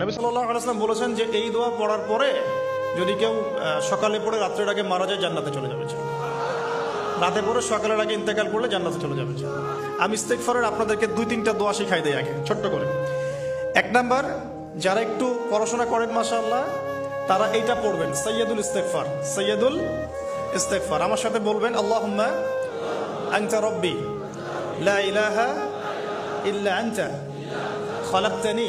নবী সাল্লাম বলেছেন যে এই দোয়া পড়ার পরে যদি কেউ সকালে পড়ে রাত্রের আগে মারা যায়, জান্নাতে চলে যাবে রাতে পরে সকালের আগে ইন্তেকাল করলে জান্নাতে চলে যাবে আমি ইস্তেকফারের আপনাদেরকে দুই তিনটা দোয়া শিখাই দেয় আগে, ছোট্ট করে। এক নাম্বার, যারা একটু পড়াশোনা করেন মাসা তারা এইটা পড়বেন সৈয়দুল ইস্তেকফার সৈয়দুল ইস্তেকফার আমার সাথে বলবেন আল্লাহ আংটা রব্বি লা ইলাহা ইল্লা আংটা খলাক্তানি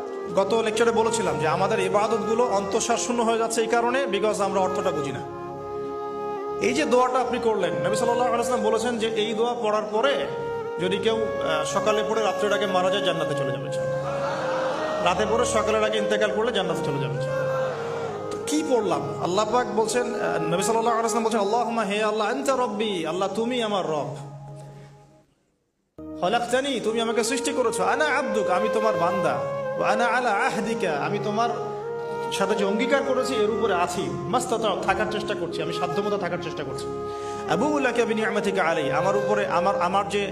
গত লেকচারে বলেছিলাম যে আমাদের ইবাদতগুলো অন্তঃসার হয়ে যাচ্ছে এই কারণে বিকজ আমরা অর্থটা বুঝি না। এই যে দোয়াটা আপনি করলেন, নবী সাল্লাহ বলেছেন যে এই দোয়া পড়ার পরে যদি কেউ সকালে পড়ে রাত্রের আগে মারা যায়, জান্নাতে চলে যাবে রাতে পড়ে সকালের আগে ইন্তেকাল করলে জান্নাতে চলে যাবে তো কি পড়লাম? আল্লাহ পাক বলছেন নবী সাল্লাহ বলছেন আল্লাহ হে আল্লাহ, আনতা রব্বি, আল্লাহ তুমি আমার রব। হলাক্তানি তুমি আমাকে সৃষ্টি করেছ। আনা আব্দুক, আমি তোমার বান্দা। আনা আলা আহদিকা, আমি তোমার সাথে যে অঙ্গীকার করেছি, এর উপরে আছি। মাস্ত থাকার চেষ্টা করছি, আমি সাধ্যমতো থাকার চেষ্টা করছি। আবু উল্লাহকে বিনি আমা থেকে আলাই আমার উপরে, আমার আমার যে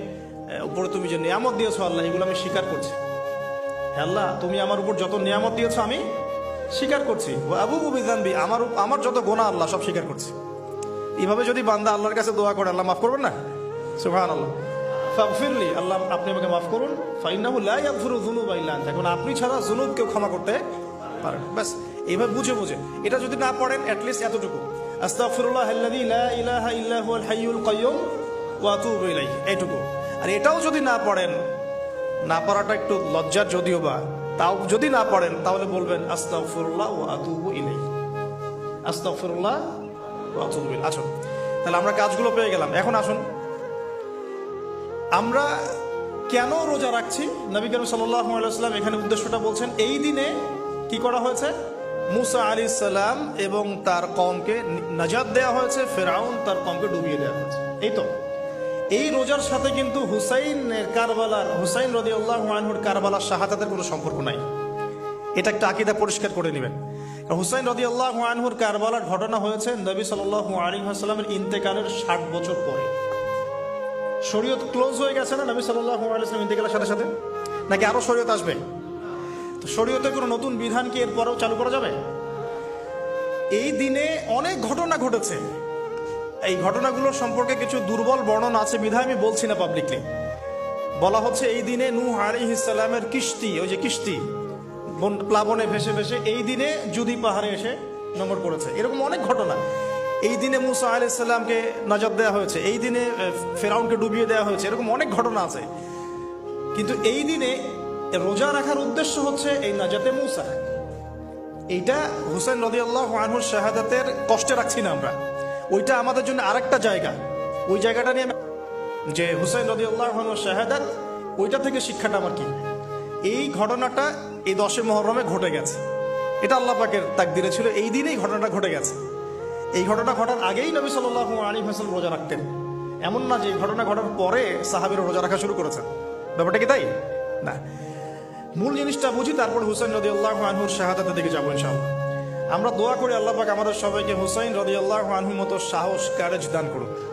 উপরে তুমি যে নিয়ামত দিয়েছ আল্লাহ, এগুলো আমি স্বীকার করছি। আল্লাহ, তুমি আমার উপর যত নিয়ামত দিয়েছ, আমি স্বীকার করছি। আবু বিধানবি আমার আমার যত গোনা আল্লাহ সব স্বীকার করছি। এইভাবে যদি বান্দা আল্লাহর কাছে দোয়া করে, আল্লাহ মাফ করবেন না? সুহান আল্লাহ ফাগফিরলি, আল্লাহ আপনি আমাকে মাফ করুন। ফাইন্নাহু লা ইয়াগফিরু যুনুবা ইল্লা আনতা। এখন আপনি ছাড়া যুনুব কেউ ক্ষমা করতে পারেন ব্যাস, এইভাবে বুঝে বুঝে। এটা যদি না পড়েন অ্যাট লিস্ট এতটুকু। আস্তাগফিরুল্লাহ আল্লাযী লা ইলাহা ইল্লা হুয়াল হাইয়ুল কাইয়্যুম ওয়া আতুবু ইলাইহি। এইটুকু। আর এটাও যদি না পড়েন, না পড়াটা একটু লজ্জার যদিও বা, তাও যদি না পড়েন, তাহলে বলবেন আস্তাগফিরুল্লাহ ওয়া আতুবু ইলাইহি। আস্তাগফিরুল্লাহ ওয়া আতুবু ইলাইহি। আসুন তাহলে আমরা কাজগুলো পেয়ে গেলাম। এখন আসুন। আমরা কেন রোজা রাখছি? নবী করিম সাল্লাম এখানে উদ্দেশ্যটা বলছেন, এই দিনে কি করা হয়েছে? মুসা আলী সাল্লাম এবং তার কমকে নাজাদ দেওয়া হয়েছে, ফেরাউন তার কমকে ডুবিয়ে দেওয়া হয়েছে। এই তো। এই রোজার সাথে কিন্তু হুসাইনের কারবালার, হুসাইন রদি আল্লাহ আনহুর কারবালার শাহাদাতের কোনো সম্পর্ক নাই। এটা একটা আকিদা পরিষ্কার করে নেবেন। হুসাইন রদি আল্লাহ আনহুর কারবালার ঘটনা হয়েছে নবী সাল আলী হাসলামের ইন্তেকালের ষাট বছর পরে। শরীয়ত ক্লোজ হয়ে গেছে না? নবী সাল্লাহ আলাইসলাম ইন্তেকালের সাথে সাথে? নাকি আরও শরীয়ত আসবে? তো শরীয়তে কোনো নতুন বিধান কি এরপরেও চালু করা যাবে? এই দিনে অনেক ঘটনা ঘটেছে। এই ঘটনাগুলোর সম্পর্কে কিছু দুর্বল বর্ণনা আছে বিধায় আমি বলছি না পাবলিকলি বলা হচ্ছে এই দিনে নূহ আলী ইসলামের কিস্তি ওই যে কিস্তি প্লাবনে ভেসে ভেসে এই দিনে জুদি পাহাড়ে এসে নম্বর করেছে এরকম অনেক ঘটনা। এই দিনে মুসা আলি ইসলামকে নজর দেওয়া হয়েছে। এই দিনে ফেরাউনকে ডুবিয়ে দেওয়া হয়েছে। এরকম অনেক ঘটনা আছে। কিন্তু এই দিনে রোজা রাখার উদ্দেশ্য হচ্ছে এই নাজাতে মুসা। এইটা হুসেন নদী আল্লাহ আনহুর শাহাদাতের কষ্টে রাখছি না আমরা। ওইটা আমাদের জন্য আরেকটা জায়গা। ওই জায়গাটা নিয়ে যে হুসেন নদী আল্লাহ আনহুর শাহাদাত, ওইটা থেকে শিক্ষাটা আমার কি? এই ঘটনাটা এই দশে মহরমে ঘটে গেছে। এটা আল্লাহ পাকের তাকদিরে ছিল। এই দিনেই ঘটনাটা ঘটে গেছে। এই ঘটনা ঘটার আগেই নবী সাল্লাহ আলী হাসান রোজা রাখতেন। এমন না যে ঘটনা ঘটার পরে সাহাবিরা রোজা রাখা শুরু করেছেন। ব্যাপারটা কি তাই? না। মূল জিনিসটা বুঝি, তারপর হুসাইন রদি আল্লাহ আনহুর শাহাদাতের দিকে যাব ইনশাআল্লাহ। আমরা দোয়া করি আল্লাহ পাক আমাদের সবাইকে হুসাইন রদি আল্লাহ আনহুর মতো সাহস কারেজ দান করুন